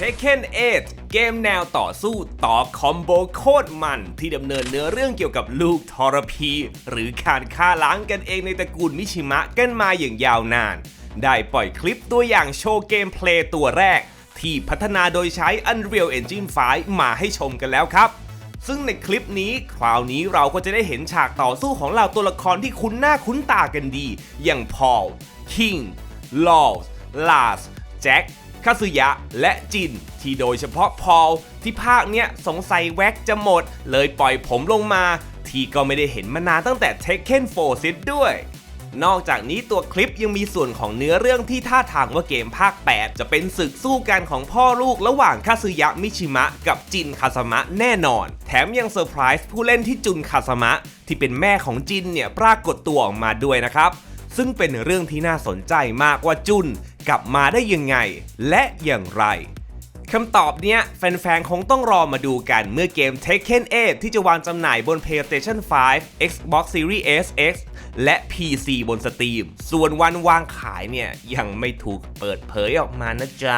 Tekken 8 เกมแนวต่อสู้ต่อคอมโบโคตรมันที่ดำเนินเนื้อเรื่องเกี่ยวกับลูกทรพี หรือการฆ่าล้างกันเองในตระกูลมิชิมะกันมาอย่างยาวนาน ได้ปล่อยคลิปตัวอย่างโชว์เกมเพลย์ตัวแรก ที่พัฒนาโดยใช้ Unreal Engine 5 มาให้ชมกันแล้วครับซึ่งในคลิปนี้คราวนี้เราก็จะได้เห็นฉากต่อสู้ของเหล่าตัวละครที่คุ้นหน้าคุ้นตากันดี อย่างพอล คิง ลอสลาส แจ็ค คาซึยะ และจิน ที่โดยเฉพาะพอลที่ภาคเนี้ยสงสัยแว็กจะหมด เลยปล่อยผมลงมา ที่ก็ไม่ได้เห็นมานานตั้งแต่ Tekken 4ซิดด้วยนอกจากนี้ตัวคลิปยังมีส่วนของเนื้อเรื่องที่ท่าทางว่าเกมภาค 8 จะเป็นศึกสู้กันของพ่อลูกระหว่างคาซึยะมิชิมะกับจินคาสมะแน่นอน แถมยังเซอร์ไพรส์ผู้เล่นที่จุนคาสมะ ที่เป็นแม่ของจินเนี่ยปรากฏตัวออกมาด้วยนะครับ ซึ่งเป็นเรื่องที่น่าสนใจมากว่าจุน กลับมาได้ยังไง และอย่างไรคำตอบเนี้ยแฟนๆ คงต้องรอมาดูกันเมื่อเกม Tekken 8 ที่จะวางจำหน่ายบน PlayStation 5 Xbox Series S X และ PC บน Steam ส่วนวันวางขายเนี่ย ยังไม่ถูกเปิดเผยออกมานะจ๊ะ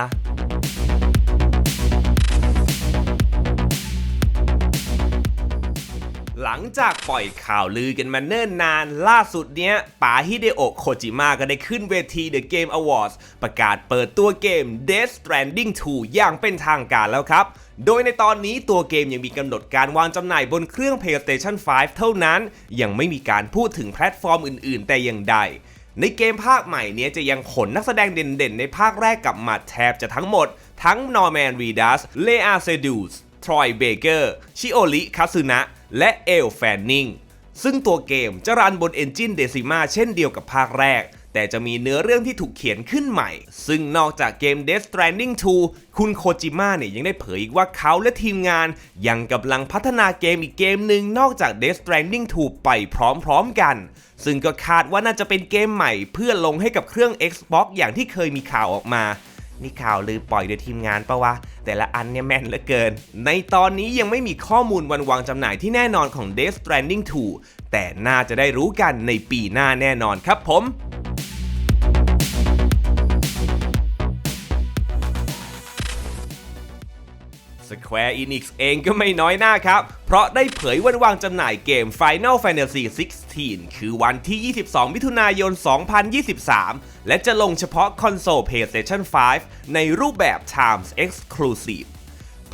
หลังจากปล่อยข่าวลือกันมาเนิ่นนาน ล่าสุดเนี้ยป๋าฮิเดโอะโคจิมะก็ได้ขึ้นเวที The Game Awards ประกาศเปิดตัวเกม Death Stranding 2 อย่างเป็นทางการแล้วครับ โดยในตอนนี้ตัวเกมยังมีกำหนดการวางจำหน่ายบนเครื่อง PlayStation 5 เท่านั้น ยังไม่มีการพูดถึงแพลตฟอร์มอื่น ๆ แต่อย่างใดในเกมภาคใหม่เนี้ยจะยังขนนักแสดงเด่นๆ ในภาคแรกกลับมาแทบจะทั้งหมด ทั้งนอร์แมนรีดัสเลอาเซดูส ทรอยเบเกอร์ชิโอริคาซึนะและเอลแฟนนิงซึ่งตัวเกมจะรันบน Engine Decima เช่นเดียวกับภาคแรก แต่จะมีเนื้อเรื่องที่ถูกเขียนขึ้นใหม่ ซึ่งนอกจากเกม Death Stranding 2 คุณโคจิมะเนี่ยยังได้เผยอีกว่าเขาและทีมงาน ยังกำลังพัฒนาเกมอีกเกมหนึ่งนอกจาก Death Stranding 2 ไปพร้อมๆกัน ซึ่งก็คาดว่าน่าจะเป็นเกมใหม่ เพื่อลงให้กับเครื่อง Xbox อย่างที่เคยมีข่าวออกมา นี่ข่าวลือปล่อยโดยทีมงานปะวะ แต่ละอันเนี่ยแม่นเหลือเกิน ในตอนนี้ยังไม่มีข้อมูลวันวางจำหน่ายที่แน่นอนของ Death Stranding 2 แต่น่าจะได้รู้กันในปีหน้าแน่นอนครับผม Square Enix เองก็ไม่น้อยหน้าครับ เพราะได้เผยวันวางจำหน่ายเกม Final Fantasy 16 คือวันที่ 22 มิถุนายน 2023 และจะลงเฉพาะคอนโซล PlayStation 5 ในรูปแบบ Times Exclusive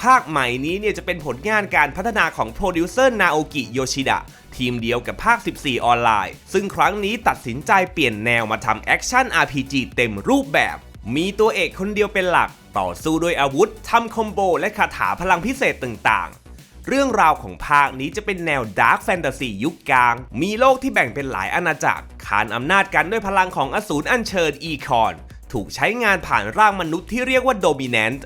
ภาคใหม่นี้เนี่ยจะเป็นผลงานการพัฒนาของโปรดิวเซอร์นาโอกิโยชิดะทีมเดียวกับภาค 14 ออนไลน์ ซึ่งครั้งนี้ตัดสินใจเปลี่ยนแนวมาทำแอคชั่น RPG เต็มรูปแบบ มีตัวเอกคนเดียวเป็นหลัก ต่อสู้ด้วยอาวุธทำคอมโบและคาถาพลังพิเศษต่างๆ เรื่องราวของภาคนี้จะเป็นแนวดาร์คแฟนตาซียุคกลาง มีโลกที่แบ่งเป็นหลายอาณาจักรขานอำนาจกันด้วยพลังของอสูรอัญเชิญอีคอน ถูกใช้งานผ่านร่างมนุษย์ที่เรียกว่าโดมิเนนต์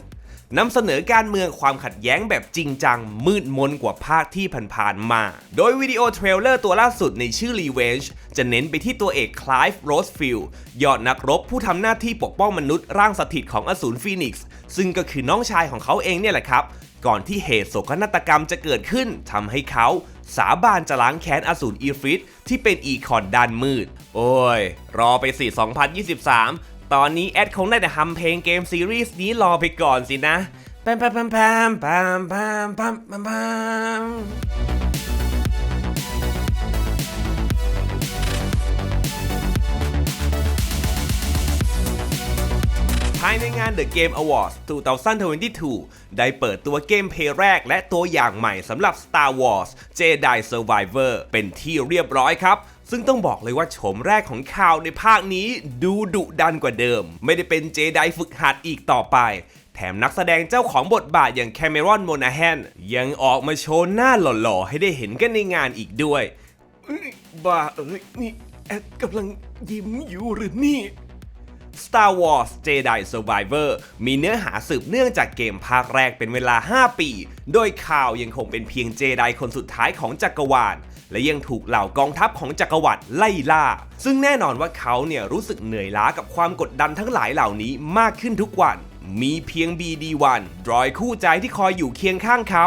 นำเสนอการเมืองความขัดแย้งแบบจริงจัง มืดมนกว่าภาคที่ผ่านๆมา โดยวิดีโอเทรลเลอร์ตัวล่าสุดในชื่อ Revenge จะเน้นไปที่ตัวเอกคล v ฟโรสฟิลยอดนักรบผู้ทำหน้าที่ปกป้องมนุษย์ร่างสถิตของอสูรฟีนิกซ์ซึ่งก็คือน้องชายของเขาเองเนี่ยแหละครับ ก่อนที่เหตุโศกนาฏกรรมจะเกิดขึ้นทำให้เขาสาบานจะล้างแค้นอสูรอีฟริตที่เป็นอีคอนด้านมืด โอ้ย รอไปสิ2023 ตอนนี้แอดคงได้แต่ทำเพลงเกมซีรีส์นี้รอไปก่อนสินะแปมแปมแปมแปมแปมแปมแปมแปมภายในงาน The Game Awards 2022 ได้เปิดตัวเกมเพลย์แรกและตัวอย่างใหม่สำหรับ Star Wars Jedi Survivor เป็นที่เรียบร้อยครับ ซึ่งต้องบอกเลยว่าโฉมแรกของข่าวในภาคนี้ดูดุดันกว่าเดิม ไม่ได้เป็นเจไดฝึกหัดอีกต่อไป แถมนักแสดงเจ้าของบทบาทอย่างแคมเมรอนโมนาแฮนยังออกมาโชว์หน้าหล่อๆ ให้ได้เห็นกันในงานอีกด้วยเอ้ยบ้าเอ้ยนี่แอดกำลังยิ้มอยู่หรือนี่ Star Wars Jedi Survivor มีเนื้อหาสืบเนื่องจากเกมภาคแรกเป็นเวลา 5 ปี โดยข่าวยังคงเป็นเพียงเจไดคนสุดท้ายของจักรวาล และยังถูกเหล่ากองทัพของจักรวรรดิไล่ล่า ซึ่งแน่นอนว่าเขาเนี่ยรู้สึกเหนื่อยล้ากับความกดดันทั้งหลายเหล่านี้มากขึ้นทุกวัน มีเพียง BD1 ดรอยคู่ใจที่คอยอยู่เคียงข้างเขา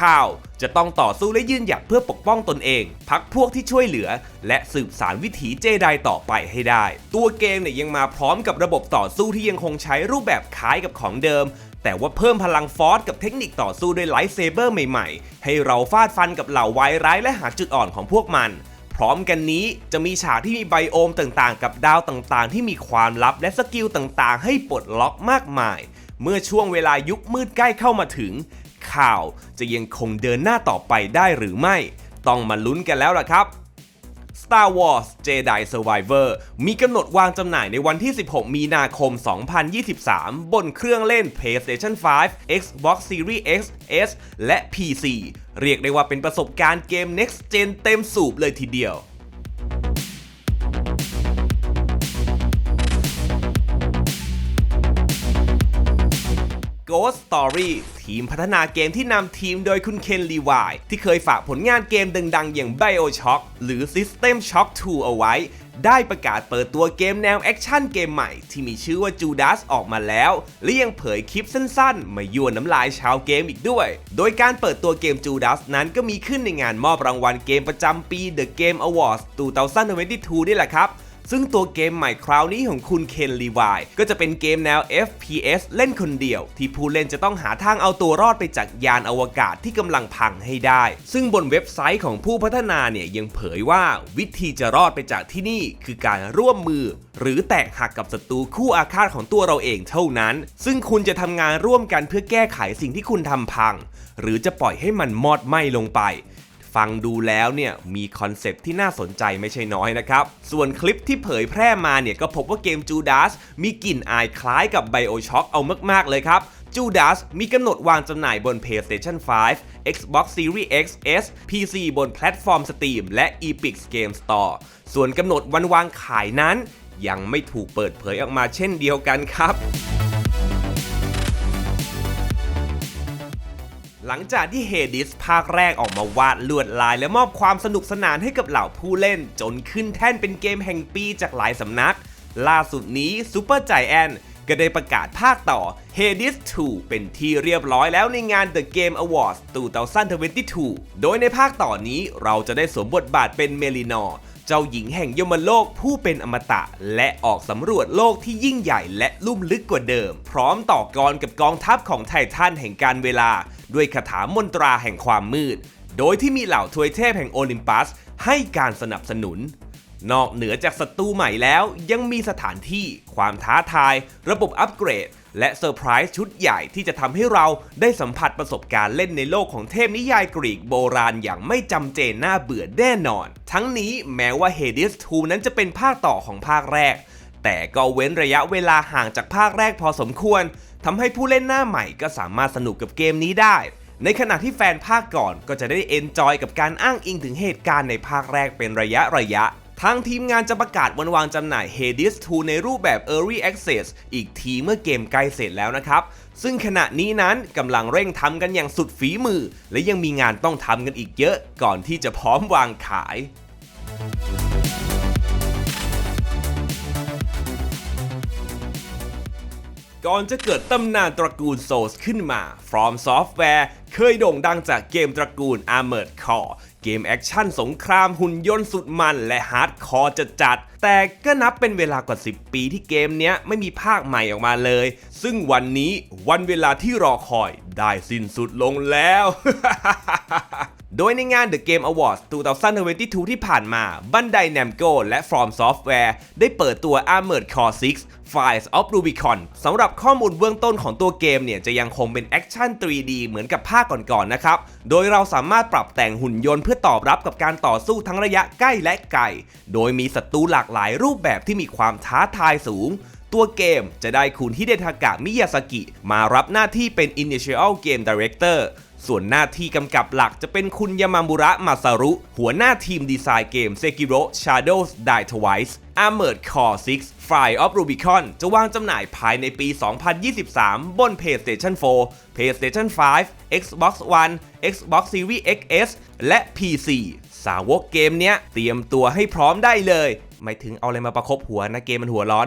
ข่าวจะต้องต่อสู้และยืนหยัดเพื่อปกป้องตนเอง พักพวกที่ช่วยเหลือ และสืบสารวิถีเจไดต่อไปให้ได้ ตัวเกมเนี่ยยังมาพร้อมกับระบบต่อสู้ที่ยังคงใช้รูปแบบคล้ายกับของเดิม แต่ว่าเพิ่มพลังฟอสกับเทคนิคต่อสู้ด้วยไลท์เซเบอร์ใหม่ๆ ให้เราฟาดฟันกับเหล่าวายร้ายและหาจุดอ่อนของพวกมัน พร้อมกันนี้จะมีฉากที่มีไบโอมต่างๆ กับดาวต่างๆ ที่มีความลับและสกิลต่างๆ ให้ปลดล็อกมากมาย เมื่อช่วงเวลายุคมืดใกล้เข้ามาถึง ข่าวจะยังคงเดินหน้าต่อไปได้หรือไม่ ต้องมาลุ้นกันแล้วล่ะครับ Star Wars Jedi Survivor มีกำหนดวางจำหน่ายในวันที่ 16 มีนาคม 2023 บนเครื่องเล่น PlayStation 5 Xbox Series X S และ PC เรียกได้ว่าเป็นประสบการณ์เกม Next Gen เต็มสูบเลยทีเดียว Ghost Story ทีมพัฒนาเกมที่นำทีมโดยคุณเคนลีวายที่เคยฝากผลงานเกมดังๆ อย่าง BioShock หรือ System Shock 2 เอาไว้ ได้ประกาศเปิดตัวเกมแนวแอคชั่นเกมใหม่ที่มีชื่อว่า Judas ออกมาแล้ว และยังเผยคลิปสั้นๆ มายั่วน้ำลายชาวเกมอีกด้วย โดยการเปิดตัวเกม Judas นั้นก็มีขึ้นในงานมอบรางวัลเกมประจำปี The Game Awards 2022นี่แหละครับ ซึ่งตัวเกมใหม่คราวนี้ของคุณเคนลีวายก็จะเป็นเกมแนว FPS เล่นคนเดียว ที่ผู้เล่นจะต้องหาทางเอาตัวรอดไปจากยานอวกาศที่กำลังพังให้ได้ ซึ่งบนเว็บไซต์ของผู้พัฒนาเนี่ยยังเผยว่าวิธีจะรอดไปจากที่นี่ คือการร่วมมือ หรือแตกหักกับศัตรูคู่อาฆาตของตัวเราเองเท่านั้น ซึ่งคุณจะทำงานร่วมกันเพื่อแก้ไขสิ่งที่คุณทำพัง หรือจะปล่อยให้มันมอดไหม้ลงไป ฟังดูแล้วเนี่ยมีคอนเซปต์ที่น่าสนใจไม่ใช่น้อยนะครับ ส่วนคลิปที่เผยแพร่มาเนี่ยก็พบว่าเกม Judas มีกลิ่นอายคล้ายกับ BioShock เอามาก ๆ เลยครับ Judas มีกำหนดวางจำหน่ายบน PlayStation 5 Xbox Series X S PC บนแพลตฟอร์ม Steam และ Epic Game Store ส่วนกำหนดวันวางขายนั้น ยังไม่ถูกเปิดเผยออกมาเช่นเดียวกันครับ หลังจากที่เฮดิสภาคแรกออกมาวาดลวดลาย และมอบความสนุกสนานให้กับเหล่าผู้เล่น จนขึ้นแท่นเป็นเกมแห่งปีจากหลายสำนัก ล่าสุดนี้ Super Giant ก็ได้ประกาศภาคต่อ Hades 2 เป็นที่เรียบร้อยแล้วในงาน The Game Awards 2022 โดยในภาคต่อนี้เราจะได้สวมบทบาทเป็นเมลินอร์ เจ้าหญิงแห่งยมโลกผู้เป็นอมตะ และออกสำรวจโลกที่ยิ่งใหญ่และลุ่มลึกกว่าเดิม พร้อมต่อกรกับกองทัพของไททันแห่งการเวลา ด้วยคาถามนตราแห่งความมืด โดยที่มีเหล่าทวยเทพแห่งโอลิมปัส ให้การสนับสนุน นอกเหนือจากศัตรูใหม่แล้วยังมีสถานที่ ความท้าทาย ระบบอัปเกรด และเซอร์ไพรส์ชุดใหญ่ที่จะทำให้เราได้สัมผัสประสบการณ์เล่นในโลกของเทพนิยายกรีกโบราณอย่างไม่จำเจน่าเบื่อแน่นอน ทั้งนี้แม้ว่า Hades 2 นั้นจะเป็นภาคต่อของภาคแรก แต่ก็เว้นระยะเวลาห่างจากภาคแรกพอสมควรทำให้ผู้เล่นหน้าใหม่ก็สามารถสนุกกับเกมนี้ได้ ในขณะที่แฟนภาคก่อนก็จะได้เอนจอยกับการอ้างอิงถึงเหตุการณ์ในภาคแรกเป็นระยะระยะ ทางทีมงานจะประกาศวันวางจำหน่าย Hades 2 ในรูปแบบ Early Access อีกทีเมื่อเกมใกล้เสร็จแล้วนะครับ ซึ่งขณะนี้นั้นกำลังเร่งทำกันอย่างสุดฝีมือ และยังมีงานต้องทำกันอีกเยอะก่อนที่จะพร้อมวางขายก่อนจะเกิดตำนานตระกูลโซสขึ้นมา From Software เคยโด่งดังจากเกมตระกูล Armored Core เกมแอคชั่นสงครามหุ่นยนต์สุดมันและฮาร์ดคอร์จัดจัดๆแต่ก็นับเป็นเวลากว่า 10 ปีที่เกมเนี้ยไม่มีภาคใหม่ออกมาเลย ซึ่งวันนี้วันเวลาที่รอคอยได้สิ้นสุดลงแล้ว โดยในงาน The Game Awards 2022 ที่ผ่านมา Bandai Namco และ From Software ได้เปิดตัว Armored Core 6 Files of Rubicon สำหรับข้อมูลเบื้องต้นของตัวเกมเนี่ยจะยังคงเป็นแอคชั่น 3D เหมือนกับภาคก่อนๆนะครับ โดยเราสามารถปรับแต่งหุ่นยนต์เพื่อตอบรับกับการต่อสู้ทั้งระยะใกล้และไกล โดยมีศัตรูหลากหลายรูปแบบที่มีความท้าทายสูง ตัวเกมจะได้คุณฮิเดทากะมิยาสกิ มารับหน้าที่เป็น Initial Game Director ส่วนหน้าที่กำกับหลักจะเป็นคุณยามามุระมาซารุ หัวหน้าทีมดีไซน์เกม Sekiro Shadows Die Twice Armored Core 6 Fire of Rubicon จะวางจำหน่ายภายในปี 2023 บน PlayStation 4 PlayStation 5 Xbox One Xbox Series XS และ PC สาวกเกมเนี้ยเตรียมตัวให้พร้อมได้เลย ไม่ถึงเอาอะไรมาประคบหัวนะเกมมันหัวร้อน